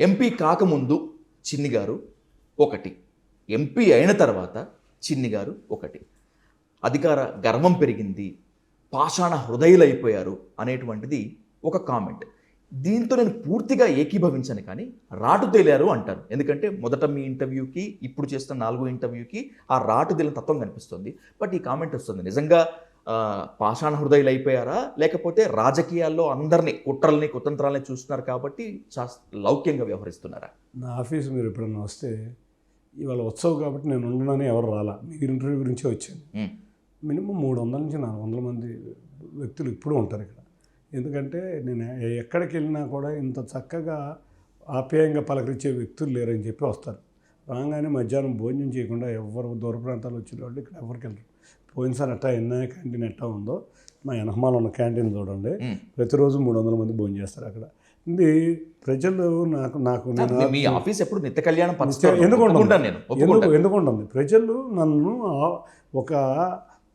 MP కాకముందు చిన్ని గారు ఒకటి. ఎంపీ అయిన తర్వాత చిన్ని గారు ఒకటి. అధికార గర్వం పెరిగింది పాషాణ హృదయులైపోయారు అనేటువంటిది ఒక కామెంట్. దీంతో నేను పూర్తిగా ఏకీభవించాను కానీ రాటు తేలారు అంటారు. ఎందుకంటే మొదట మీ ఇంటర్వ్యూకి ఇప్పుడు చేస్తున్న నాలుగో ఇంటర్వ్యూకి ఆ రాటు తేలిన తత్వం కనిపిస్తుంది. బట్ ఈ కామెంట్ వస్తుంది. నిజంగా పాషాణ హృదయులు అయిపోయారా? లేకపోతే రాజకీయాల్లో అందరినీ కుట్రల్ని కుతంత్రాలని చూస్తున్నారు కాబట్టి లౌక్యంగా వ్యవహరిస్తున్నారా? నా ఆఫీస్ మీరు ఎప్పుడన్నా వస్తే ఇవాళ ఉత్సవం కాబట్టి నేను ఉండనని ఎవరు రాలా? మీరు ఇంటర్వ్యూ గురించే వచ్చాను. మినిమం మూడు వందల నుంచి నాలుగు వందల మంది వ్యక్తులు ఇప్పుడు ఉంటారు ఇక్కడ. ఎందుకంటే నేను ఎక్కడికి వెళ్ళినా కూడా ఇంత చక్కగా ఆప్యాయంగా పలకరించే వ్యక్తులు లేరని చెప్పి వస్తారు. రాగానే మధ్యాహ్నం భోజనం చేయకుండా ఎవరు దూర ప్రాంతాలు వచ్చిన వాళ్ళు ఇక్కడ ఎవరికి వెళ్ళరు. పోయినసారి అట్టా ఎన్నో క్యాంటీన్ ఎట్టా ఉందో మా వెనకమాల ఉన్న క్యాంటీన్ చూడండి. ప్రతిరోజు మూడు వందల మంది భోజనం చేస్తారు అక్కడ. ఇది ప్రజలు నాకు నాకు మీ- ఆఫీస్ ఎప్పుడు నిత్య కళ్యాణం ఎందుకు ఎందుకు ఒప్పుకుంటాను ఎందుకు ఉంటుంది ప్రజలు నన్ను ఒక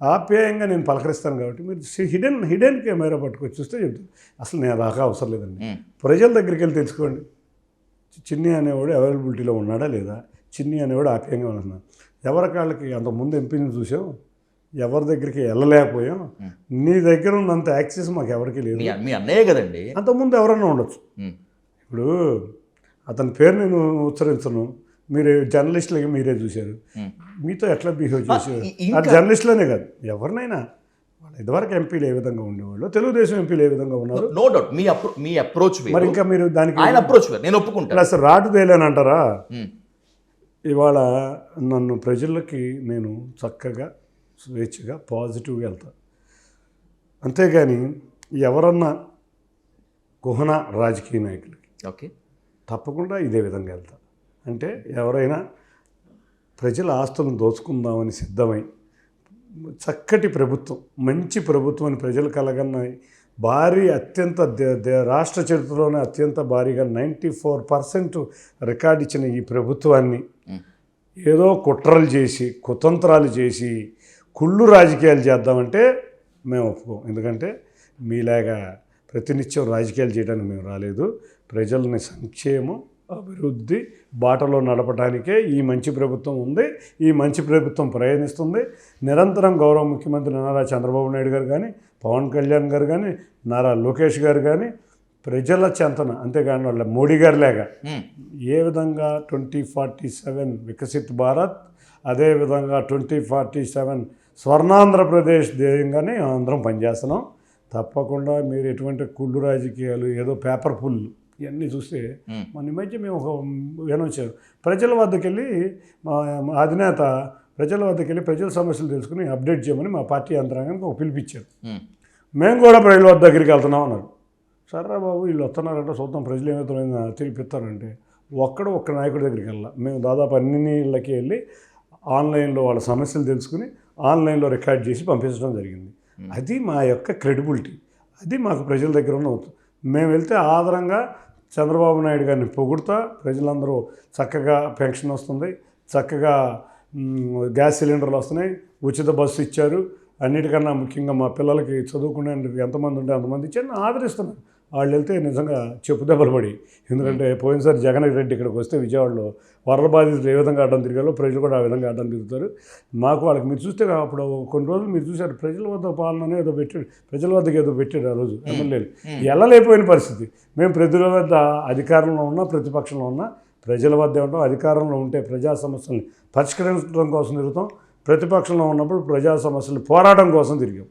ఆప్యాయంగా నేను పలకరిస్తాను కాబట్టి మీరు హిడెన్ హిడెన్ కెమెరా పట్టుకొచ్చి చూస్తే చెప్తాను అసలు నేను రాక అవసరం లేదండి. ప్రజల దగ్గరికి వెళ్ళి తెలుసుకోండి చిన్ని అనేవాడు అవైలబిలిటీలో ఉన్నాడా లేదా? చిన్ని అనేవాడు ఆప్యాయంగా ఉన్నాడు? ఎవరి కాళ్ళకి అంతకుముందు ఎంపీని చూసాం ఎవరి దగ్గరికి వెళ్ళలేకపోయాం. నీ దగ్గర ఉన్నంత యాక్సెస్ మాకు ఎవరికి లేదు. మీ అన్నయ్య కదండి? అంతకుముందు ఎవరైనా ఉండొచ్చు. ఇప్పుడు అతని పేరు నేను ఉచ్చరించను. మీరు జర్నలిస్టులకి మీరే చూశారు. మీతో ఎట్లా బిహేవ్ చేశారు? ఆ జర్నలిస్టులనే కాదు. ఎవరినైనా. వాళ్ళు ఇదివరకు ఎంపీలు ఏ విధంగా ఉండేవాళ్ళు? తెలుగుదేశం ఎంపీలు ఏ విధంగా ఉన్నారు? నో డౌట్ మీ అప్రో మీ అప్రోచ్ మరి ఇంకా మీరు దానికి ఆయన అప్రోచ్ నేను ఒప్పుకుంటాను. ప్లస్ రాటు తేలేనంటారా ఇవాళ నన్ను ప్రజలకి నేను చక్కగా స్వేచ్ఛగా పాజిటివ్గా వెళ్తా. అంతేగాని ఎవరన్నా గుహన రాజకీయ నాయకులకి ఓకే. తప్పకుండా ఇదే విధంగా వెళ్తా. అంటే ఎవరైనా ప్రజల ఆస్తులను దోచుకుందామని సిద్ధమై చక్కటి ప్రభుత్వం మంచి ప్రభుత్వం అని ప్రజలు కలగన్న భారీ అత్యంత రాష్ట్ర చరిత్రలోనే అత్యంత భారీగా నైంటీ ఫోర్ పర్సెంట్ రికార్డు ఇచ్చిన ఈ ప్రభుత్వాన్ని ఏదో కుట్రలు చేసి కుతంత్రాలు చేసి కుళ్ళు రాజకీయాలు చేద్దామంటే మేము ఒప్పుకోం. ఎందుకంటే మీలాగా ప్రతినిత్యం రాజకీయాలు చేయడానికి మేము రాలేదు. ప్రజల్ని సంక్షేమం అభివృద్ధి బాటలో నడపడానికే ఈ మంచి ప్రభుత్వం ఉంది ఈ మంచి ప్రభుత్వం ప్రయాణిస్తుంది నిరంతరం గౌరవ ముఖ్యమంత్రి నారా చంద్రబాబు నాయుడు గారు కానీ పవన్ కళ్యాణ్ గారు కానీ నారా లోకేష్ గారు కానీ ప్రజల చెంతన అంతేగాని వాళ్ళ మోడీ గారి లేగా ఉమ్, ఏ విధంగా twenty forty seven Viksit Bharat అదేవిధంగా ట్వంటీ ఫార్టీ సెవెన్ స్వర్ణాంధ్రప్రదేశ్ ధ్యేయంగానే అందరం పనిచేస్తున్నాం. తప్పకుండా మీరు ఎటువంటి కుళ్ళు రాజకీయాలు ఏదో పేపర్ పుల్ ఇవన్నీ చూస్తే. మన మధ్య మేము ఒక వినొచ్చాం ప్రజల వద్దకు వెళ్ళి మా మా అధినేత ప్రజల వద్దకు వెళ్ళి ప్రజల సమస్యలు తెలుసుకుని అప్డేట్ చేయమని మా పార్టీ యంత్రాంగానికి ఒక పిలిపించారు. మేము. కూడా ప్రజల వద్ద దగ్గరికి వెళ్తున్నాం అన్నారు. సరే బాబు వీళ్ళు వస్తున్నారంటే చూద్దాం ప్రజలు ఏమవుతారైనా తెలిపిస్తారంటే ఒక్కడ ఒక్క నాయకుడి దగ్గరికి వెళ్ళాం మేము దాదాపు అన్ని ఇళ్ళకి వెళ్ళి ఆన్లైన్లో వాళ్ళ సమస్యలు తెలుసుకుని ఆన్లైన్లో రికార్డ్ చేసి పంపించడం జరిగింది. అది మా యొక్క క్రెడిబిలిటీ. అది మాకు ప్రజల దగ్గర ఉన్న ఉత్తు- మేము వెళ్తే ఆధారంగా చంద్రబాబు నాయుడు గారిని పొగుడుతా ప్రజలందరూ చక్కగా పెన్షన్ వస్తుంది చక్కగా గ్యాస్ సిలిండర్లు వస్తున్నాయి ఉచిత బస్సు ఇచ్చారు. అన్నిటికన్నా ముఖ్యంగా మా పిల్లలకి చదువుకునేందుకు ఎంతమంది ఉంటే అంతమంది ఇచ్చారు నేను ఆదరిస్తున్నాను వాళ్ళు వెళ్తే నిజంగా చెప్పు దెబ్బలు పడి ఎందుకంటే పోయినసారి జగన్ రెడ్డి ఇక్కడికి వస్తే విజయవాడలో వరద బాధితులు ఏ విధంగా అడ్డం తిరిగారో ప్రజలు కూడా ఆ విధంగా అడ్డం తిరుగుతారు. మాకు వాళ్ళకి మీరు చూస్తే అప్పుడు కొన్ని రోజులు మీరు చూశారు ప్రజల వద్ద పాలన ఏదో పెట్టాడు ప్రజల వద్దకు ఏదో పెట్టాడు ఆ రోజు ఎమ్మెల్యేలు. వెళ్ళలేకపోయిన పరిస్థితి. మేము ప్రజల వద్ద అధికారంలో ఉన్నా ప్రతిపక్షంలో ఉన్నా ప్రజల వద్ద ఉంటాం అధికారంలో ఉంటే ప్రజా సమస్యల్ని పరిష్కరించడం కోసం తిరుగుతాం. ప్రతిపక్షంలో ఉన్నప్పుడు ప్రజా సమస్యలు పోరాటం కోసం తిరిగాం.